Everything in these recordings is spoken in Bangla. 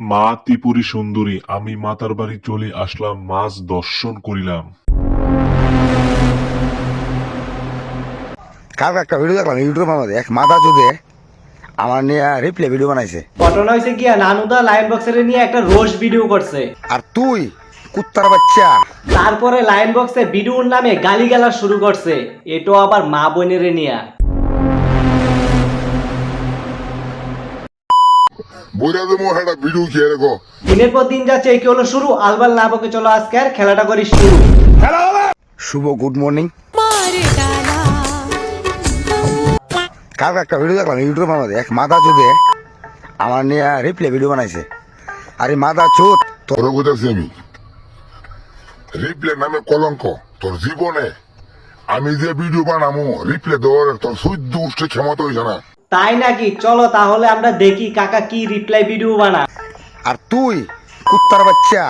মা ত্রিপুরী সুন্দরী আমি মাতার বাড়ি চলে আসলাম মাছ দর্শন করিলাম। কার একটা ভিডিও দেখলাম ইউটিউবের মধ্যে এক মাথা চুদে আমার নিয়ে রিপ্লে ভিডিও বানাইছে। ঘটনা হয়েছে কি নানুদা লাইন বক্সের নিয়ে একটা রোজ ভিডিও করছে। আর তুই কুত্তার বাচ্চা। তারপরে লাইন বক্সে ভিডিওর নামে গালি গালিগালা শুরু করছে। এটাও আবার মা বোনের নিয়ে। দিনের পর দিন যাচ্ছে হলো শুরু। না শুভ গুড আমার নিয়ে রিপ্লে ভিডিও বানাইছে। আরে মাদা চোদ তোর আমি। রিপ্লে নামে কলঙ্ক। তোর জীবনে আমি যে ভিডিও বানামো রিপ্লে দেওয়ার তোর সহ্য উষ্ঠ ক্ষমতা হয়েছে না। তাই নাকি? চলো তাহলে আমরা দেখি কাকা কি রিপ্লাই ভিডিও বানা আর তুই কুত্তার বাচ্চা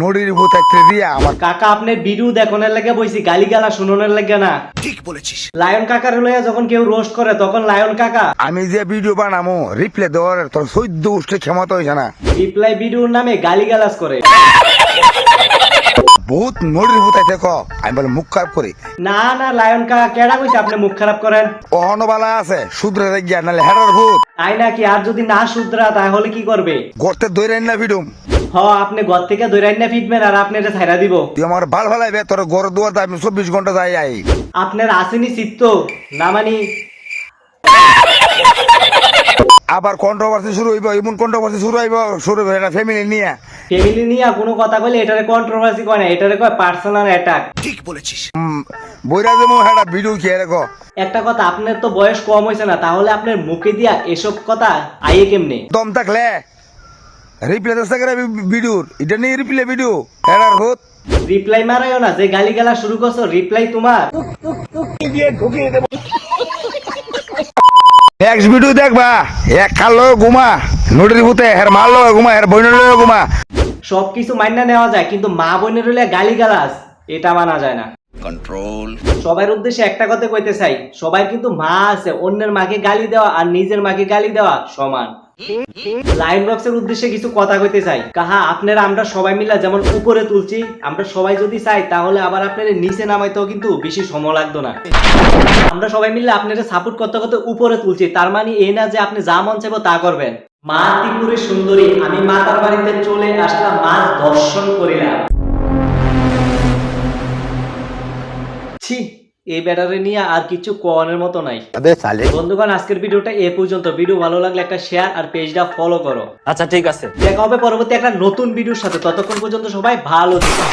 নদীর ভূত একটা দিয়া আমার কাকা আপনি ভিডিও দেখনের লাগে বইছি গালিগালা শুনোনের লাগে না। ঠিক বলেছিস। লায়ন কাকার লইয়া যখন কেউ রোস্ট করে তখন লায়ন কাকা। আমি যে ভিডিও বানামো রিপ্লাই দেওয়ার তোর সৈদ্য উষ্ঠে ক্ষমতা হয়েছে না। রিপ্লাই ভিডিওর নামে গালিগালাজ করে। বহুত ক আমি বলে মুখ খারাপ করি। না না লায়ন কাকা কেডা কইছে আপনি মুখ খারাপ করেন? অহনবালা আছে গিয়া হেডার ভূত। তাই নাকি? আর যদি না শুধরা তাহলে কি করবে? গর্তে দৈরে না ভিডুম হ আপনি ঘর থেকে দৈরাই না ফিটবেন আর আপনি এটা ছাইরা দিব। তুই আমার ভালো ভালাইবে তোর ঘর দুয়ার আমি চব্বিশ ঘণ্টা যাই আই। আপনার আসেনি চিত্ত। না মানি আবার কন্ট্রোভার্সি শুরু হইব এমন কন্ট্রোভার্সি শুরু হইব শুরু হইব এটা ফ্যামিলি নিয়ে। ফ্যামিলি নিয়ে কোনো কথা কইলে এটারে কন্ট্রোভার্সি কয় না এটারে কয় পার্সোনাল অ্যাটাক উম, বইরা দেবো একটা ভিডিও খেয়ে রেখো একটা কথা আপনার তো বয়স কম হয়েছে না তাহলে আপনার মুখে দিয়া এসব কথা আইয়ে কেমনে? দম থাকলে রিপ্লে দশটা করে ভিডিওর এটা নিয়ে রিপ্লে ভিডিও হেডার ভূত। রিপ্লাই মারাইও না যে গালি গালা শুরু করছ রিপ্লাই তোমার। নেক্সট ভিডিও দেখবা। এক খাল ঘুমা নদীর ভূতে হের মাল লয় ঘুমা হের বইনের লয় ঘুমা। সবকিছু মাইনা নেওয়া যায় কিন্তু মা বোনের হলে গালি গালাস এটা মানা যায় না। কন্ট্রোল সবার উদ্দেশ্যে একটা কথা কইতে চাই সবাই কিন্তু মা আছে অন্যের মাকে গালি দেওয়া আর নিজের মাকে গালি দেওয়া সমান। লাইন বক্সের উদ্দেশ্যে কিছু কথা কইতে চাই। কাহা, আপনারা আমরা সবাই মিলে যেমন উপরে তুলছি, আমরা সবাই যদি চাই, তাহলে আবার আপনাদের নিচে নামাইতেও কিন্তু বেশি সময় লাগতো না। আমরা সবাই মিলে আপনারা সাপোর্ট করতে করতে উপরে তুলছি, তার মানে এই না যে আপনি যা মন চাইব তা করবেন। মা ত্রিপুরী সুন্দরী, আমি মাতার বাড়িতে চলে আসলাম, মাছ দর্শন করিলাম। ছি এই ব্যাটারি নিয়ে আর কিছু কোয়ানের মতো নাই। বন্ধুগণ আজকের ভিডিওটা এ পর্যন্ত। ভিডিও ভালো লাগলে একটা শেয়ার আর পেজটা ফলো করো। আচ্ছা ঠিক আছে। দেখা হবে পরবর্তী একটা নতুন ভিডিওর সাথে। ততক্ষণ পর্যন্ত সবাই ভালো থেকো।